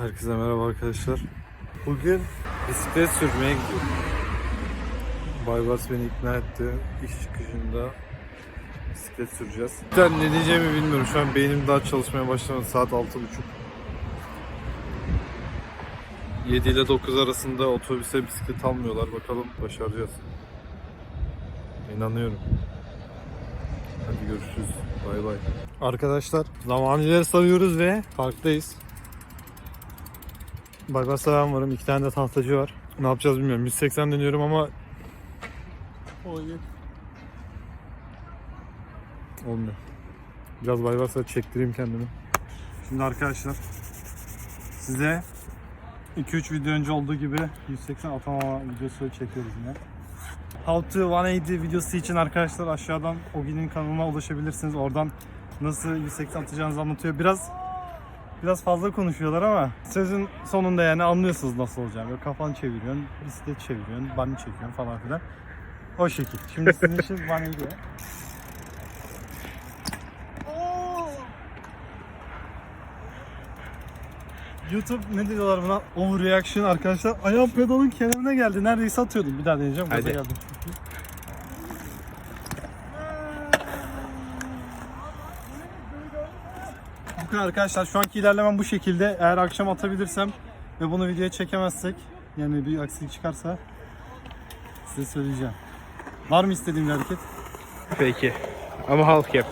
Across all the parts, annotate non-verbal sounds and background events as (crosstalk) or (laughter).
Herkese merhaba arkadaşlar. Bugün bisiklet sürmeye gidiyorum. Baybars beni ikna etti. İş çıkışında bisiklet süreceğiz. Ben ne diyeceğimi bilmiyorum. Şu an beynim daha çalışmaya başlamadı. Saat 6.30. 7 ile 9 arasında otobüse bisiklet almıyorlar. Bakalım başaracağız. İnanıyorum. Hadi görüşürüz. Bay bay. Arkadaşlar zaman ileri sarıyoruz ve parktayız. Baybas'ta ben varım. iki tane de tahtacı var. Ne yapacağız bilmiyorum. 180 deniyorum ama olmuyor. Biraz Baybas'ta çektireyim kendimi. Şimdi arkadaşlar size 2-3 video önce olduğu gibi 180 atama videosu çekiyoruz yine. How to 180 videosu için arkadaşlar aşağıdan Ogi'nin kanalına ulaşabilirsiniz. Oradan nasıl 180 atacağınızı anlatıyor. Biraz biraz fazla konuşuyorlar ama sözün sonunda yani anlıyorsunuz nasıl olacağını. Böyle kafanı çeviriyorsun, bisiklet çeviriyorsun, bunny çekiyorsun falan filan. O şekil. Şimdi sizin (laughs) için bunny diyor. YouTube ne diyorlar buna? Overreaction arkadaşlar. Ayağım pedalın kenarına geldi. Neredeyse atıyordum. Bir daha deneyeceğim. Gaza geldim kadar arkadaşlar. Şu anki ilerlemem bu şekilde. Eğer akşam atabilirsem ve bunu videoya çekemezsek yani bir aksilik çıkarsa size söyleyeceğim. Var mı istediğim bir hareket? Peki. Ama halk yap.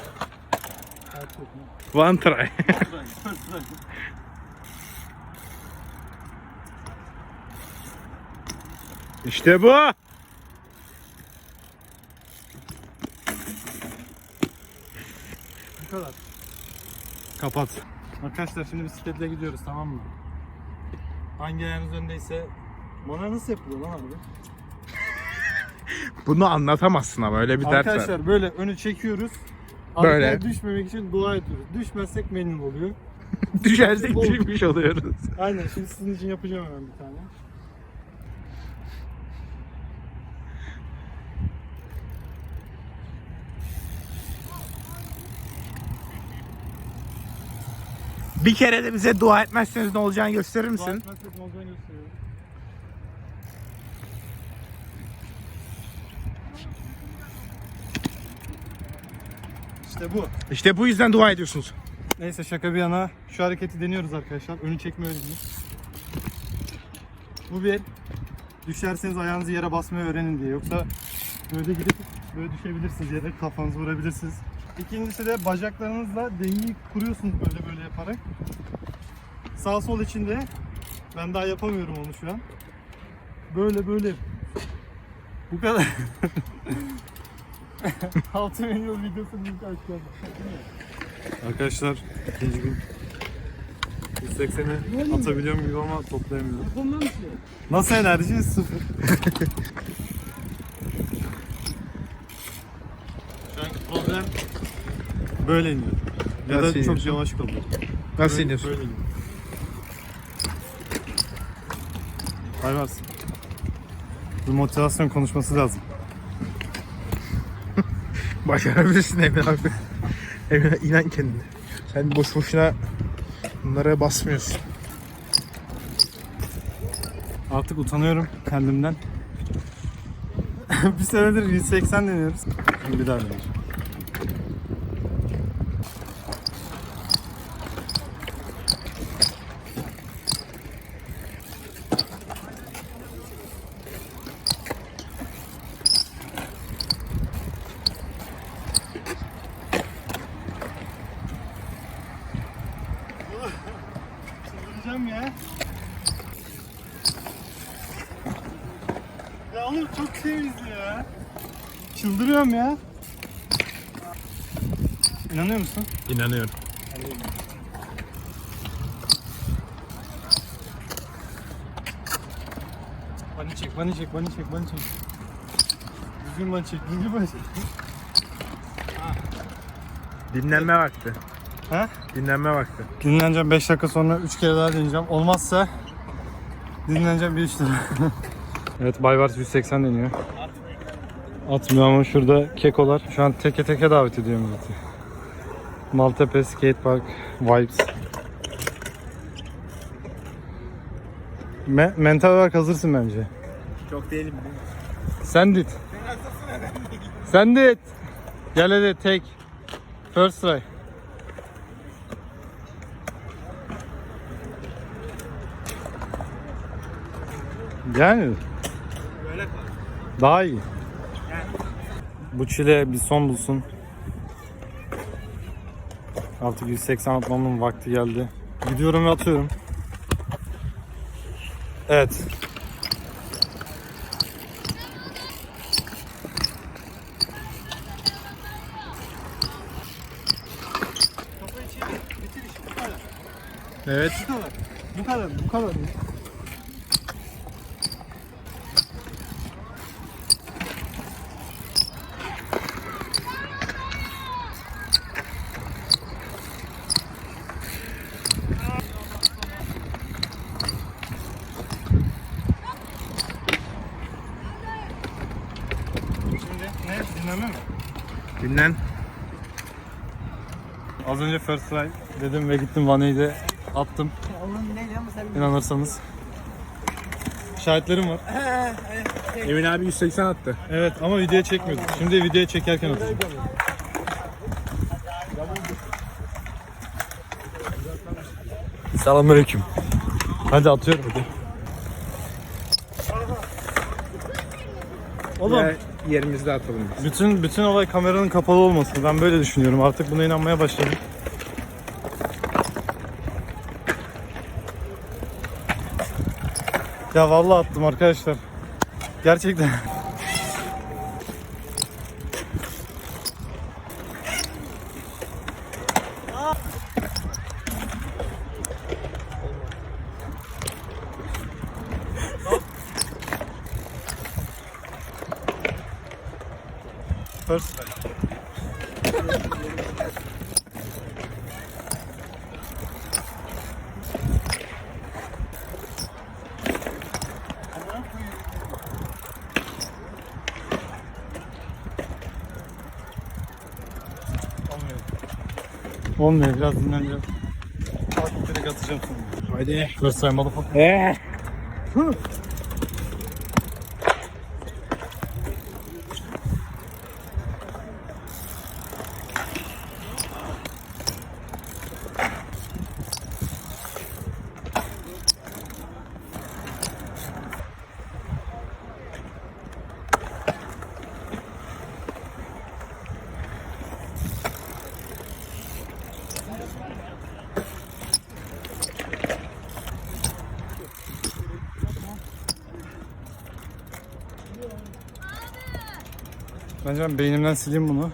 One try. (laughs) işte bu. Bu kadar. Kapat. Arkadaşlar şimdi bisikletle gidiyoruz tamam mı? Hangi ayağınız öndeyse bana nasıl yapılıyor lan abi? (laughs) Bunu anlatamazsın ama öyle bir dert var. Arkadaşlar böyle önü çekiyoruz. Böyle. Arkaya düşmemek için dua ediyoruz. Düşmezsek memnun oluyor. (laughs) Düşersek düşmüş oluyoruz. Aynen şimdi sizin için yapacağım hemen bir tane. Bir kere de bize dua etmezseniz ne olacağını gösterir Dua misin? etmezsek ne olacağını gösteriyorum. İşte bu. İşte bu yüzden dua ediyorsunuz. Neyse şaka bir yana şu hareketi deniyoruz arkadaşlar. Önü çekme öğrenin. Bu bir düşerseniz ayağınızı yere basmayı öğrenin diye. Yoksa böyle gidip böyle düşebilirsiniz yere kafanızı vurabilirsiniz. İkincisi de bacaklarınızla dengeyi kuruyorsunuz böyle yaparak. Sağ sol içinde ben daha yapamıyorum onu şu an. Böyle böyle. Bu kadar. (laughs) Altı milyon videosu link aşağıda. Arkadaşlar ikinci gün 180'i atabiliyorum gibi ama toplayamıyorum. Nasıl enerji? Sıfır. (laughs) Böyle iniyor. Ya da çok iniyorsun? yavaş kalıyor. Nasıl Böyle- iniyorsun? Böyle iniyor. Hayvars. Bir motivasyon konuşması lazım. (laughs) Başarabilirsin Emin abi. Emin abi, inan kendine. Sen boş boşuna bunlara basmıyorsun. Artık utanıyorum kendimden. (laughs) bir senedir 180 deniyoruz. Bir daha deneyeceğim. Çıldıracağım ya. Ya oğlum çok temizdi ya. Çıldırıyorum ya. İnanıyor musun? İnanıyorum. Bani çek, bani çek, bani çek, bani çek. Düzgün bani çek, düzgün bani çek. Dinlenme vakti. Ha? Dinlenme vakti. Dinleneceğim 5 dakika sonra 3 kere daha deneyeceğim. Olmazsa dinleneceğim bir 3 lira. (laughs) evet Baybars 180 deniyor. Atmıyor ama şurada kekolar. Şu an teke teke davet ediyor milleti. Maltepe Skate Park Vibes. Me- mental olarak hazırsın bence. Çok değilim. Send it. Send it. Gel hadi take. First try. Yani Böyle kal. daha iyi. Bu çile bir son bulsun. Artık 180 atmamın vakti geldi. Gidiyorum ve atıyorum. Evet. Evet. Bu kadar, bu kadar. Şimdi ne? Dinleme mi? Dinlen. Az önce first try dedim ve gittim vaneyi de attım. İnanırsanız. Şahitlerim var. Emin abi 180 attı. Evet ama videoya çekmiyorduk. Şimdi videoya çekerken atacağım. Selamünaleyküm. Hadi atıyorum hadi. Oğlum Ya, yerimizde atalım. biz. bütün bütün olay kameranın kapalı olması. Ben böyle düşünüyorum. Artık buna inanmaya başladım. Ya vallahi attım arkadaşlar. Gerçekten. (laughs) First. Olmuyor. Olmuyor biraz dinleneceğim. Bak direkt atacağım sonra. Haydi. First try motherfucker. Bence ben beynimden sileyim bunu.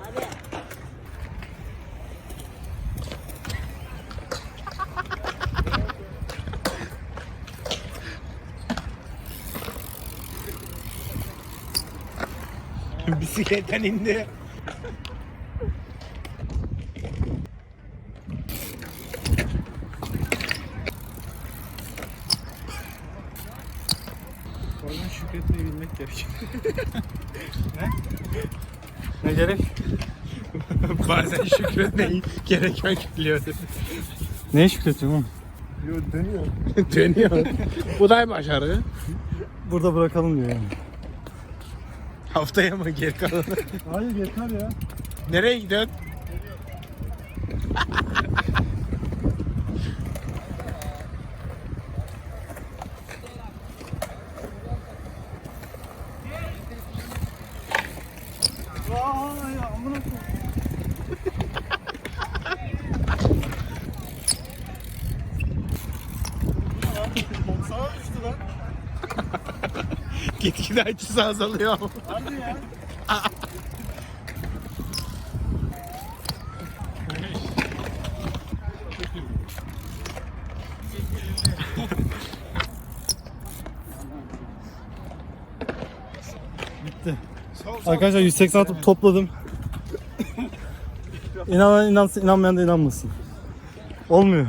Bisikletten indi. Oradan şükretmeyi bilmek gerekiyor. Ne gerek? Bazen şükretmeyi gerekmek biliyorsun. Neye şükretiyorum oğlum? Yo dönüyor. (laughs) dönüyor. Bu da başarı. Burada bırakalım diyor yani. Haftaya mı geri kalanı? Hayır yeter ya. Nereye gidiyorsun? Sana düştü lan. Gitgide açısı azalıyor. Hadi. Bitti. Arkadaşlar 180 atıp topladım. İnanan inansın, inanmayan da inanmasın. Olmuyor.